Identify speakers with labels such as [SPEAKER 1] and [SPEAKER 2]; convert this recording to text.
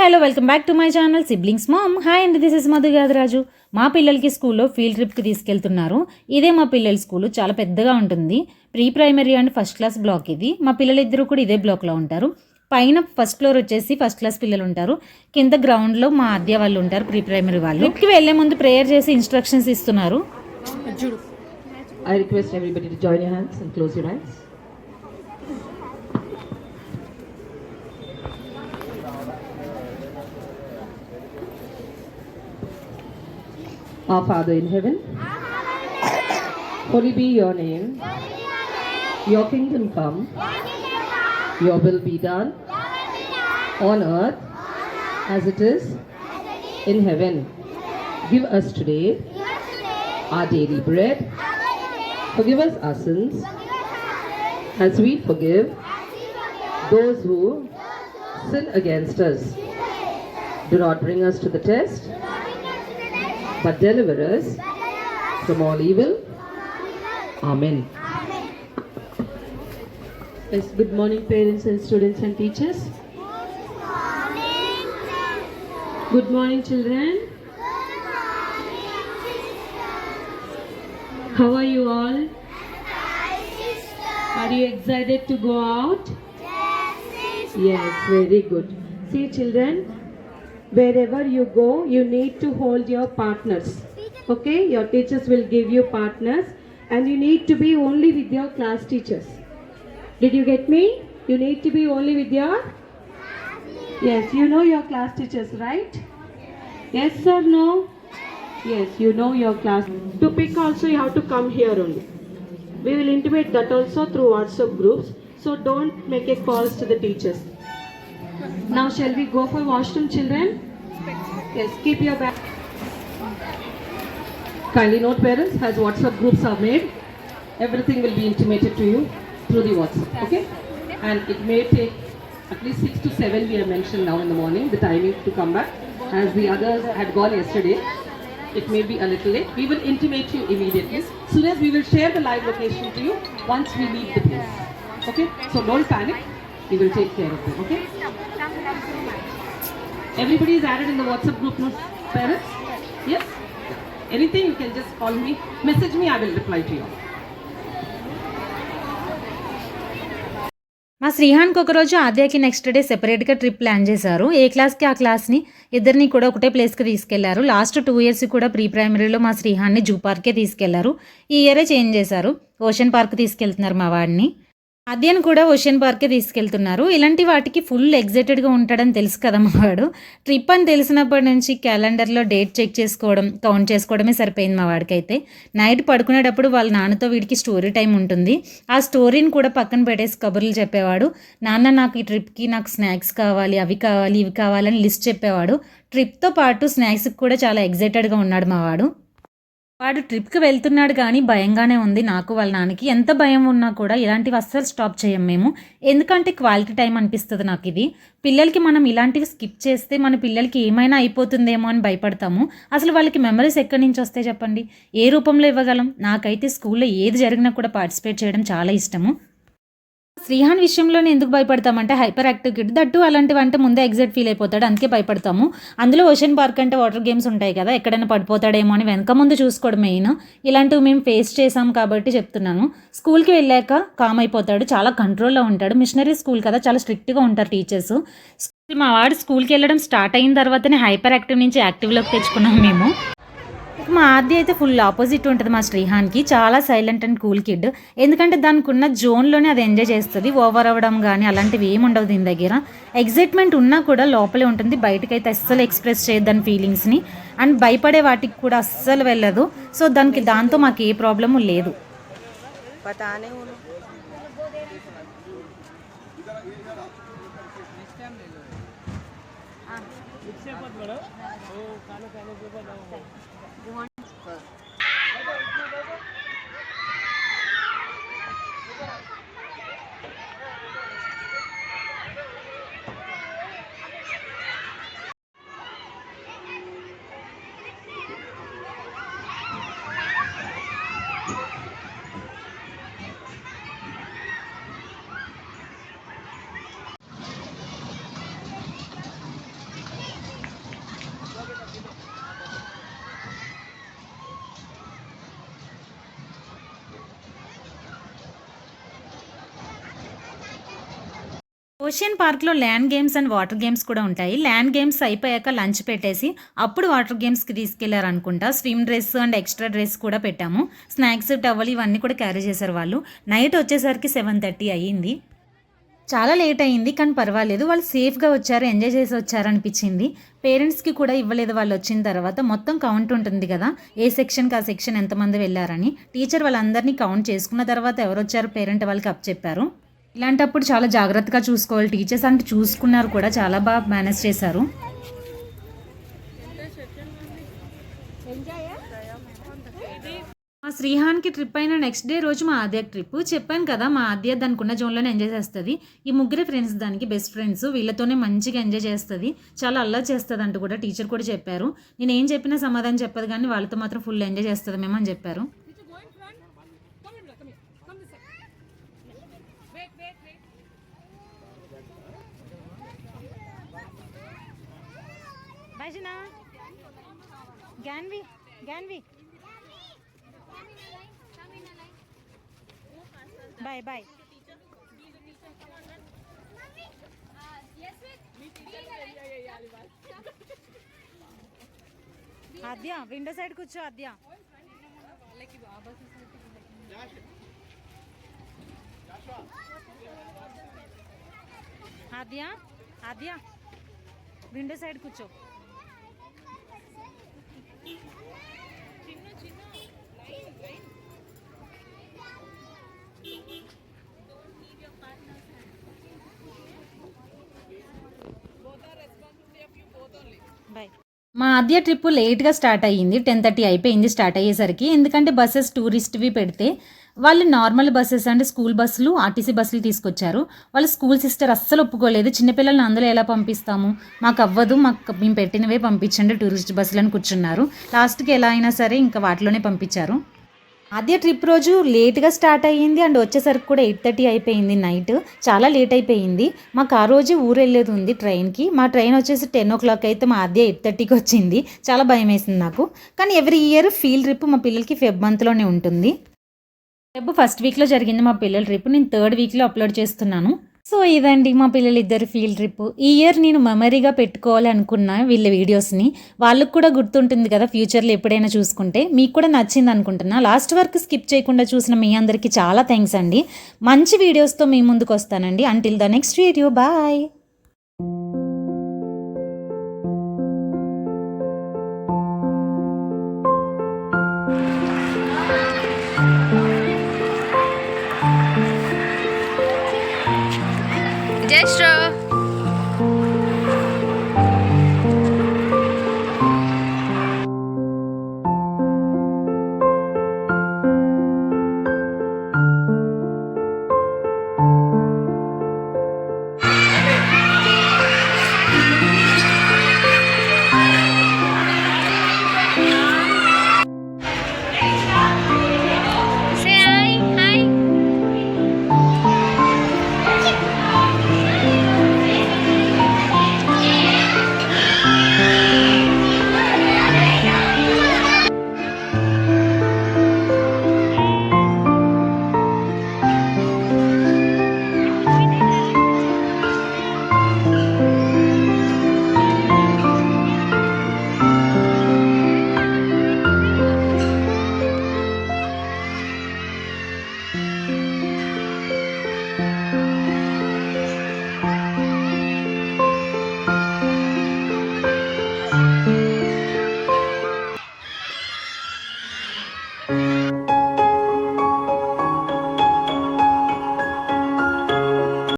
[SPEAKER 1] Hello welcome back to my channel siblings mom. Hi అండి this is Madhu Gadaraju. మా పిల్లలకి స్కూల్లో ఫీల్డ్ ట్రిప్కి తీసుకెళ్తున్నారు. ఇదే మా పిల్లల స్కూల్ చాలా పెద్దగా ఉంటుంది. Pre primary and first class block ఇది. మా పిల్లలు ఇద్దరు కూడా ఇదే బ్లాక్లో ఉంటారు. పైన ఫస్ట్ ఫ్లోర్ వచ్చేసి ఫస్ట్ క్లాస్ పిల్లలు ఉంటారు. కింద గ్రౌండ్లో మా అద్దె వాళ్ళు ఉంటారు ప్రీ ప్రైమరీ వాళ్ళు. ట్రిప్కి వెళ్ళే ముందు ప్రేయర్ చేసి ఇన్స్ట్రక్షన్స్ ఇస్తున్నారు.
[SPEAKER 2] I request everybody to join hands and close your your Our Father in heaven, holy be your name. Your kingdom come. Your will be done on earth as it is in heaven. Give us today our daily bread. Forgive us our sins as we forgive those who sin against us. Do not bring us to the test, but deliver us from all evil. Amen.
[SPEAKER 3] Yes, good morning parents and students and teachers. Good morning children. How are you all? Are you excited to go out? Yes. Yes, very good. See children, wherever you go, you need to hold your partners. Okay, your teachers will give you partners and you need to be only with your class teachers. Did you get me? You need to be only with your Yes, you know your class teachers, right? Yes or no? Yes, you know your class. To pick also you have to come here only. We will intimate that also through WhatsApp groups. So don't make a calls to the teachers. Now shall we go for washroom children? Yes, keep your bag.
[SPEAKER 2] Kindly note, parents, as WhatsApp groups are made, everything will be intimated to you through the WhatsApp. Okay? And it may take at least six to seven. We have mentioned now in the morning the timing to come back, as the others had gone yesterday. It may be a little late. We will intimate you immediately. Soon as we will share the live location to you once we leave the place. Okay? So don't panic. We will take care of it. Okay? Everybody is added in the WhatsApp group, no? Parents? Yes? Anything you can just call me, message me, I will reply to you.
[SPEAKER 1] మా శ్రీహాన్కి ఒకరోజు ఆద్యాకి next day సెపరేట్గా trip plan చేశారు. ఏ క్లాస్కి ఆ క్లాస్ని ఇద్దరిని కూడా ఒకటే ప్లేస్కి తీసుకెళ్ళారు. లాస్ట్ టూ ఇయర్స్ కూడా ప్రీ ప్రైమరీలో మా శ్రీహాన్ని జూ పార్కే తీసుకెళ్ళారు. ఈ ఇయరే చేంజ్ చేశారు. ఓషన్ పార్క్ తీసుకెళ్తున్నారు మా వాడిని. ఆద్యను కూడా ఓషన్ పార్కే తీసుకెళ్తున్నారు. ఇలాంటి వాటికి ఫుల్ ఎగ్జైటెడ్గా ఉంటాడని తెలుసు కదా మా వాడు ట్రిప్ అని తెలిసినప్పటి నుంచి క్యాలెండర్లో డేట్ చెక్ చేసుకోవడం కౌంట్ చేసుకోవడమే సరిపోయింది మా వాడికైతే. నైట్ పడుకునేటప్పుడు వాళ్ళ నాన్నతో వీడికి స్టోరీ టైం ఉంటుంది. ఆ స్టోరీని కూడా పక్కన పెట్టేసి కబుర్లు చెప్పేవాడు. నాన్న నాకు ఈ ట్రిప్కి నాకు స్నాక్స్ కావాలి అవి కావాలి ఇవి కావాలని లిస్ట్ చెప్పేవాడు. ట్రిప్తో పాటు స్నాక్స్కి కూడా చాలా ఎగ్జైటెడ్గా ఉన్నాడు మా వాడు ట్రిప్కి వెళ్తున్నాడు కానీ భయంగానే ఉంది నాకు వాళ్ళ నాన్నకి. ఎంత భయం ఉన్నా కూడా ఇలాంటివి అస్సలు స్టాప్ చేయం మేము. ఎందుకంటే క్వాలిటీ టైం అనిపిస్తుంది నాకు ఇది పిల్లలకి మనం ఇలాంటివి స్కిప్ చేస్తే మన పిల్లలకి ఏమైనా అయిపోతుందేమో అని భయపడతాము. అసలు వాళ్ళకి మెమరీస్ ఎక్కడి నుంచి వస్తాయి చెప్పండి? ఏ రూపంలో ఇవ్వగలం? నాకైతే స్కూల్లో ఏది జరిగినా కూడా పార్టిసిపేట్ చేయడం చాలా ఇష్టము. శ్రీహాన్ విషయంలోనే ఎందుకు భయపడతామంటే హైపర్ యాక్టివ్ కిడ్ దట్టు అలాంటివి అంటే ముందే ఎగ్జైట్ ఫీల్ అయిపోతాడు అందుకే భయపడతాము. అందులో ఓషన్ పార్క్ అంటే వాటర్ గేమ్స్ ఉంటాయి కదా ఎక్కడైనా పడిపోతాడేమో అని వెనక ముందు చూసుకోవడం మెయిన్. ఇలాంటివి మేము ఫేస్ చేసాం కాబట్టి చెప్తున్నాను. స్కూల్కి వెళ్ళాక కామ్ అయిపోతాడు చాలా కంట్రోల్లో ఉంటాడు. మిషనరీ స్కూల్ కదా చాలా స్ట్రిక్ట్గా ఉంటారు టీచర్స్ మా వాడు స్కూల్కి వెళ్ళడం స్టార్ట్ అయిన తర్వాతనే హైపర్ యాక్టివ్ నుంచి యాక్టివ్లోకి తెచ్చుకున్నాం మేము. మా ఆది అయితే ఫుల్ ఆపోజిట్ ఉంటుంది మా శ్రీహాన్కి. చాలా సైలెంట్ అండ్ కూల్ కిడ్ ఎందుకంటే దానికి ఉన్న జోన్లోనే అది ఎంజాయ్ చేస్తుంది ఓవర్ అవ్వడం కానీ అలాంటివి ఏమి ఉండవు దీని దగ్గర. ఎగ్జైట్మెంట్ ఉన్నా కూడా లోపలే ఉంటుంది బయటకైతే అస్సలు ఎక్స్ప్రెస్ చేయదు దాని ఫీలింగ్స్ని అండ్ భయపడే వాటికి కూడా అస్సలు వెళ్ళదు. సో దానికి దాంతో మాకు ఏ ప్రాబ్లము లేదు. इससे मत ఓ కాలు కాలు खाने ఓషియన్ పార్క్లో land games and water games కూడా ఉంటాయి. ల్యాండ్ గేమ్స్ అయిపోయాక లంచ్ పెట్టేసి అప్పుడు వాటర్ గేమ్స్కి తీసుకెళ్ళారనుకుంటా swim dress and extra dress కూడా పెట్టాము. స్నాక్స్ టవల్ ఇవన్నీ కూడా క్యారీ చేశారు వాళ్ళు. నైట్ వచ్చేసరికి సెవెన్ థర్టీ అయ్యింది. చాలా లేట్ అయింది కానీ పర్వాలేదు. వాళ్ళు సేఫ్గా వచ్చారు ఎంజాయ్ చేసి వచ్చారు అనిపించింది. పేరెంట్స్కి కూడా ఇవ్వలేదు వాళ్ళు వచ్చిన తర్వాత. మొత్తం కౌంట్ ఉంటుంది కదా ఏ సెక్షన్కి ఆ సెక్షన్ ఎంతమంది వెళ్ళారని. టీచర్ వాళ్ళందరినీ కౌంట్ చేసుకున్న తర్వాత ఎవరు వచ్చారు పేరెంట్ వాళ్ళకి అప్ చెప్పారు ఇలాంటప్పుడు చాలా జాగ్రత్తగా చూసుకోవాలి. టీచర్స్ అంటే చూసుకున్నారు కూడా చాలా బాగా మేనేజ్ చేశారు. మా శ్రీహాన్కి ట్రిప్ అయిన నెక్స్ట్ డే రోజు మా ఆద్య ట్రిప్. చెప్పాను కదా మా ఆద్య దానికి జోన్లోనే ఎంజాయ్ చేస్తుంది. ఈ ముగ్గురే ఫ్రెండ్స్ దానికి బెస్ట్ ఫ్రెండ్స్. వీళ్ళతోనే మంచిగా ఎంజాయ్ చేస్తుంది. చాలా అల్లరి చేస్తుంది అంటూ కూడా టీచర్ కూడా చెప్పారు. నేను ఏం చెప్పినా సమాధానం చెప్పదు కానీ వాళ్ళతో మాత్రం ఫుల్ ఎంజాయ్ చేస్తుంది మేము అని చెప్పారు Gyanvi Gyanvi bye bye Aadya window side కూర్చో ఆద్య ఆద్య ఆద్య విండో సైడ్ కూర్చో బాయ్ మా ఆద్య ట్రిప్ లేట్గా స్టార్ట్ అయ్యింది. టెన్ థర్టీ అయిపోయింది స్టార్ట్ అయ్యేసరికి. ఎందుకంటే బస్సెస్ టూరిస్ట్వి పెడితే వాళ్ళు నార్మల్ బస్సెస్ అంటే స్కూల్ బస్సులు ఆర్టీసీ బస్సులు తీసుకొచ్చారు. వాళ్ళ స్కూల్ సిస్టర్ అస్సలు ఒప్పుకోలేదు. చిన్నపిల్లల్ని అందులో ఎలా పంపిస్తాము? మాకు అవ్వదు. మాకు మేము పెట్టినవే పంపించండి. టూరిస్ట్ బస్సులను కూర్చున్నారు. లాస్ట్కి ఎలా అయినా సరే ఇంకా వాటిలోనే పంపించారు. అదే ట్రిప్ రోజు లేట్గా స్టార్ట్ అయ్యింది. అండ్ వచ్చేసరికి కూడా ఎయిట్ థర్టీ అయిపోయింది నైట్. చాలా లేట్ అయిపోయింది. మాకు ఆ రోజు ఊరు వెళ్ళేది ఉంది ట్రైన్కి. మా ట్రైన్ వచ్చేసి టెన్ ఓ క్లాక్ అయితే మా అదే ఎయిట్ థర్టీకి వచ్చింది. చాలా భయం వేసింది నాకు. కానీ ఎవ్రీ ఇయర్ ఫీల్డ్ ట్రిప్ మా పిల్లలకి ఫెబ్ మంత్లోనే ఉంటుంది. ఫెబ్ ఫస్ట్ వీక్లో జరిగింది మా పిల్లల ట్రిప్. నేను థర్డ్ వీక్లో అప్లోడ్ చేస్తున్నాను. సో ఇదండి మా పిల్లలు ఇద్దరు ఫీల్డ్ ట్రిప్ ఈ ఇయర్ నేను మెమరీగా పెట్టుకోవాలి అనుకున్నా వీళ్ళ వీడియోస్ని వాళ్ళకు కూడా గుర్తుంటుంది కదా ఫ్యూచర్లో ఎప్పుడైనా చూసుకుంటే. మీకు కూడా నచ్చింది అనుకుంటున్నా. లాస్ట్ వరకు స్కిప్ చేయకుండా చూసిన మీ అందరికీ చాలా థ్యాంక్స్ అండి. మంచి వీడియోస్తో మీ ముందుకు వస్తానండి. Until the next video bye